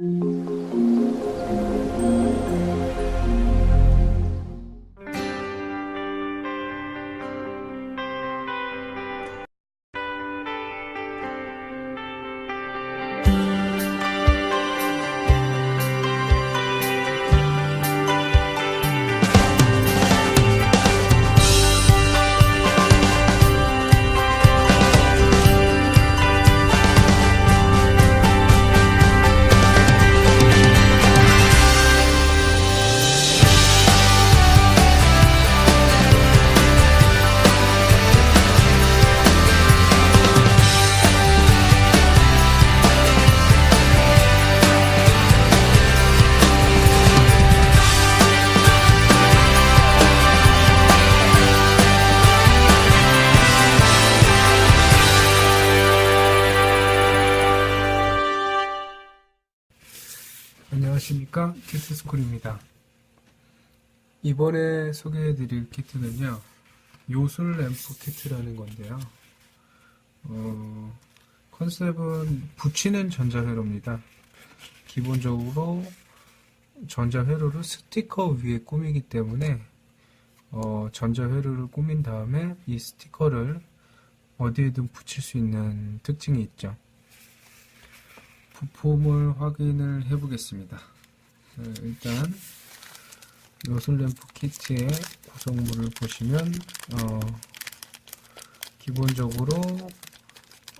Mm-hmm. 안녕하십니까? 키트스쿨입니다. 이번에 소개해드릴 키트는요 요술 램프 키트라는 건데요. 어, 컨셉은 붙이는 전자회로입니다. 기본적으로 전자회로를 스티커 위에 꾸미기 때문에 어, 전자회로를 꾸민 다음에 이 스티커를 어디에든 붙일 수 있는 특징이 있죠 부품을 확인을 해 보겠습니다. 일단 요술 램프 키트의 구성물을 보시면 어, 기본적으로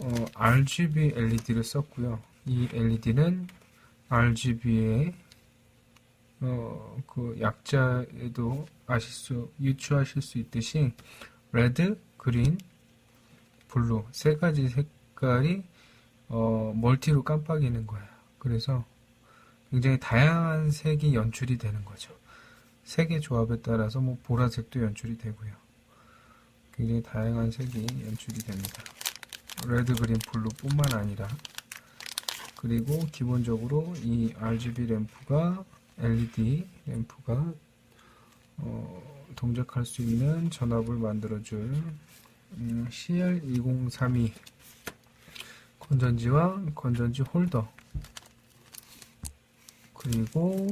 어, RGB LED를 썼고요. 이 LED는 RGB의 어, 그 약자에도 아실 수 유추하실 수 있듯이 레드, 그린, 블루 세 가지 색깔이 어, 멀티로 깜빡이는 거예요. 그래서 굉장히 다양한 색이 연출이 되는 거죠. 색의 조합에 따라서 뭐 보라색도 연출이 되고요. 굉장히 다양한 색이 연출이 됩니다. 레드, 그린, 블루 뿐만 아니라 그리고 기본적으로 이 RGB 램프가 LED 램프가 어, 동작할 수 있는 전압을 만들어줄 음, CL2032 건전지와 건전지 홀더. 그리고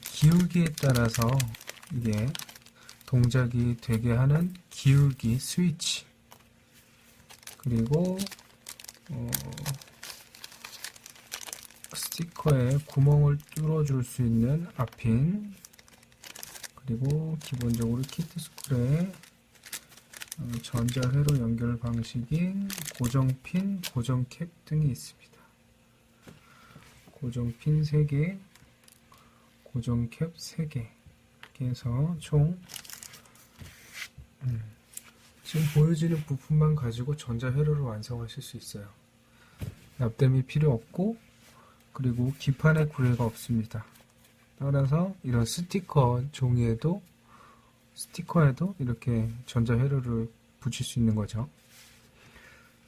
기울기에 따라서 이게 동작이 되게 하는 기울기 스위치. 그리고 어, 스티커에 구멍을 뚫어줄 수 있는 앞핀. 그리고 기본적으로 키트 스쿨에 어, 전자회로 연결 방식인 고정핀, 고정캡 등이 있습니다. 고정핀 3개, 고정캡 3개 이렇게 해서 총 음, 지금 보여지는 부품만 가지고 전자회로를 완성하실 수 있어요. 납땜이 필요 없고 그리고 기판에 구애가 없습니다. 따라서 이런 스티커 종이에도 스티커에도 이렇게 전자회로를 붙일 수 있는 거죠.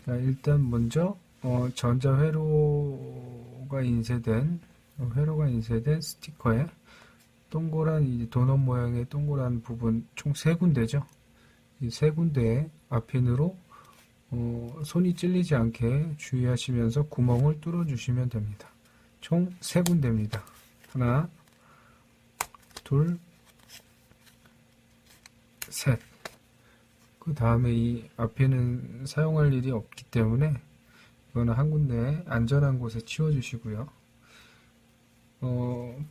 자, 일단 먼저 어, 전자회로가 인쇄된 어, 회로가 인쇄된 스티커에 동그란 이 도넛 모양의 동그란 부분 총 세 군데죠. 이 세 군데에 앞핀으로 어, 손이 찔리지 않게 주의하시면서 구멍을 뚫어 주시면 됩니다. 총 세 군데입니다. 하나, 둘, 셋. 그 다음에 이 앞에는 사용할 일이 없기 때문에 이거는 한 군데 안전한 곳에 치워주시고요. 어,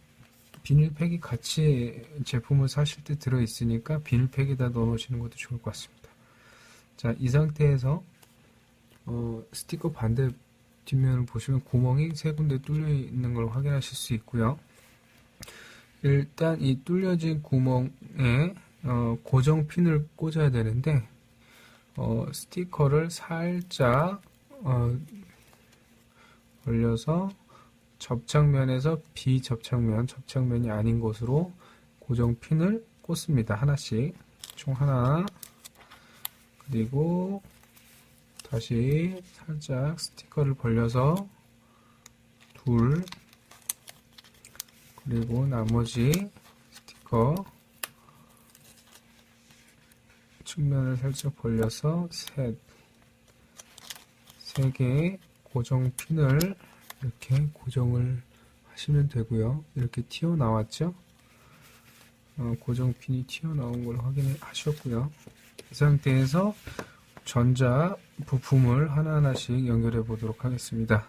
비닐팩이 같이 제품을 사실 때 들어있으니까 비닐팩에다 넣어놓으시는 것도 좋을 것 같습니다. 자, 이 상태에서 어, 스티커 반대 뒷면을 보시면 구멍이 세 군데 뚫려 있는 걸 확인하실 수 있고요. 일단 이 뚫려진 구멍에 어, 고정 핀을 꽂아야 되는데 어, 스티커를 살짝 어, 올려서 접착면에서 비접착면, 접착면이 아닌 곳으로 고정 핀을 꽂습니다. 하나씩. 총 하나. 그리고 다시 살짝 스티커를 벌려서 둘. 그리고 나머지 스티커 측면을 살짝 벌려서 셋, 세 개의 고정 핀을 이렇게 고정을 하시면 되고요. 이렇게 튀어나왔죠? 어, 고정 핀이 튀어나온 걸 확인하셨고요. 이 상태에서 전자 부품을 하나하나씩 연결해 보도록 하겠습니다.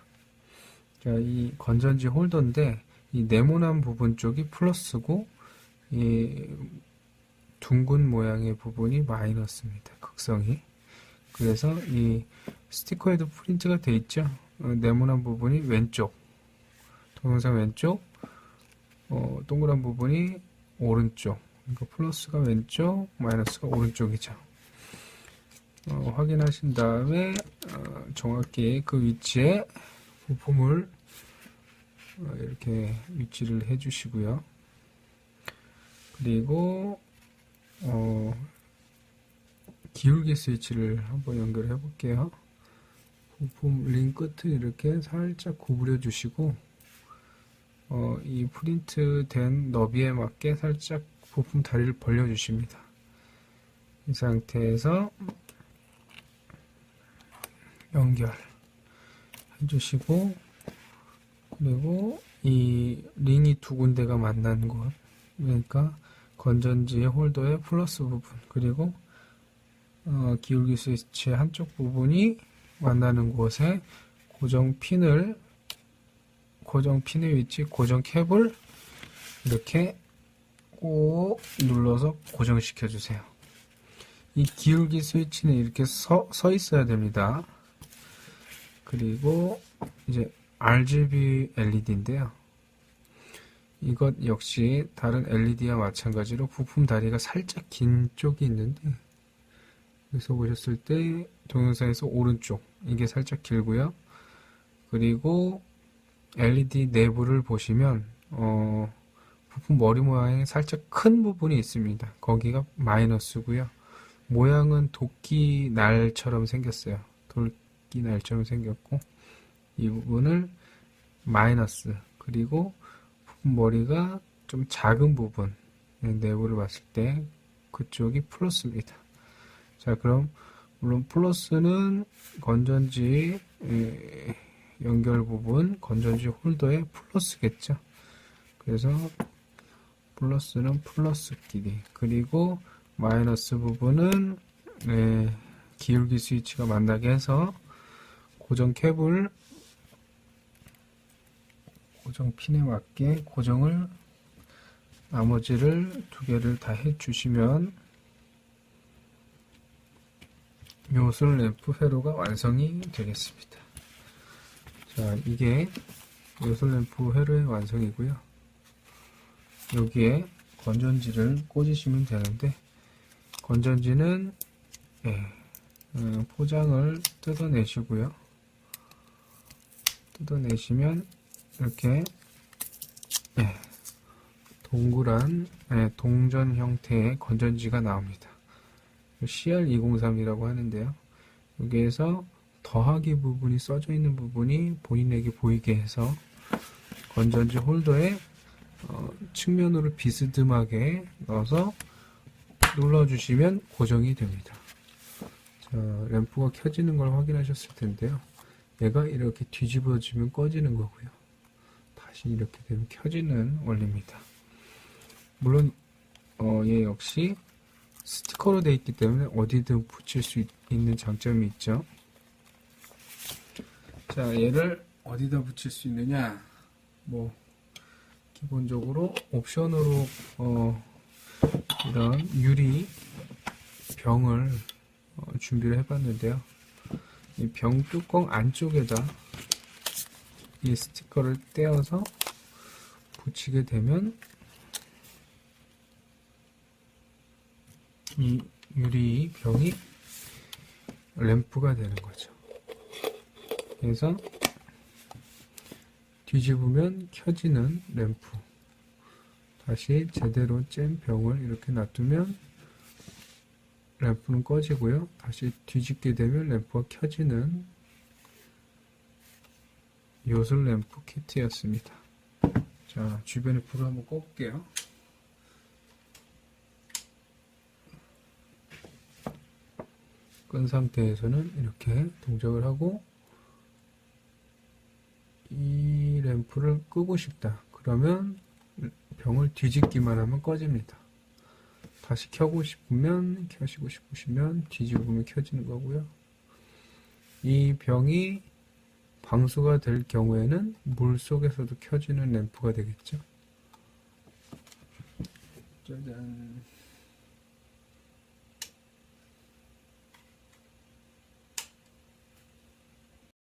자, 이 건전지 홀더인데 이 네모난 부분 쪽이 플러스고 이 둥근 모양의 부분이 마이너스입니다. 극성이. 그래서 이 스티커에도 프린트가 돼 있죠. 어, 네모난 부분이 왼쪽, 동영상 왼쪽, 어, 동그란 부분이 오른쪽. 그러니까 플러스가 왼쪽, 마이너스가 오른쪽이죠. 어, 확인하신 다음에 어, 정확히 그 위치에 부품을 어, 이렇게 위치를 해주시고요. 그리고 어, 기울기 스위치를 한번 연결해 볼게요. 부품 링 끝을 이렇게 살짝 구부려 주시고 어, 이 프린트 된 너비에 맞게 살짝 부품 다리를 벌려 주십니다. 이 상태에서 연결 해주시고 그리고 이 링이 두 군데가 만나는 곳 그러니까 건전지의 홀더의 플러스 부분 그리고 어, 기울기 스위치의 한쪽 부분이 만나는 곳에 고정 핀을 고정 핀의 위치 고정 캡을 이렇게 꼭 눌러서 고정시켜 주세요. 이 기울기 스위치는 이렇게 서, 서 있어야 됩니다. 그리고 이제 RGB LED인데요. 이것 역시 다른 LED와 마찬가지로 부품 다리가 살짝 긴 쪽이 있는데 여기서 보셨을 때 동영상에서 오른쪽 이게 살짝 길고요. 그리고 LED 내부를 보시면 어, 부품 머리 모양에 살짝 큰 부분이 있습니다. 거기가 마이너스고요. 모양은 도끼 날처럼 생겼어요. 도끼 날처럼 생겼고 이 부분을 마이너스 그리고 머리가 좀 작은 부분 내부를 봤을 때 그쪽이 플러스입니다. 자 그럼 물론 플러스는 건전지 에, 연결 부분 건전지 홀더의 플러스겠죠. 그래서 플러스는 플러스 끼리 그리고 마이너스 부분은 네, 기울기 스위치가 만나게 해서 고정 캡을 고정 핀에 맞게 고정을 나머지를 두 개를 다 해주시면 요술 램프 회로가 완성이 되겠습니다. 자, 이게 요술 램프 회로의 완성이고요. 여기에 건전지를 꽂으시면 되는데 건전지는 예, 음, 포장을 뜯어내시고요. 뜯어내시면 이렇게 예, 동그란 예, 동전 형태의 건전지가 나옵니다. CR203이라고 하는데요. 여기에서 더하기 부분이 써져 있는 부분이 본인에게 보이게 해서 건전지 홀더에 어, 측면으로 비스듬하게 넣어서 눌러주시면 고정이 됩니다. 자, 램프가 켜지는 걸 확인하셨을 텐데요. 얘가 이렇게 뒤집어지면 꺼지는 거고요. 다시 이렇게 되면 켜지는 원리입니다. 물론 어, 얘 역시 스티커로 되어 있기 때문에 어디든 붙일 수 있, 는 장점이 있죠. 자, 얘를 어디다 붙일 수 있느냐? 뭐 기본적으로 옵션으로 어, 이런 유리 병을 어, 준비를 해봤는데요. 이 병 뚜껑 안쪽에다 이 스티커를 떼어서 붙이게 되면 이 유리 병이 램프가 되는 거죠. 그래서 뒤집으면 켜지는 램프. 다시 제대로 잼 병을 이렇게 놔두면 램프는 꺼지고요. 다시 뒤집게 되면 램프가 켜지는 요술 램프 키트였습니다. 자, 주변에 불을 한번 꺼볼게요. 끈 상태에서는 이렇게 동작을 하고 이 램프를 끄고 싶다. 그러면 병을 뒤집기만 하면 꺼집니다. 다시 켜고 싶으면 켜시고 싶으시면 뒤집으면 켜지는 거고요. 이 병이 방수가 될 경우에는 물 속에서도 켜지는 램프가 되겠죠. 짜잔.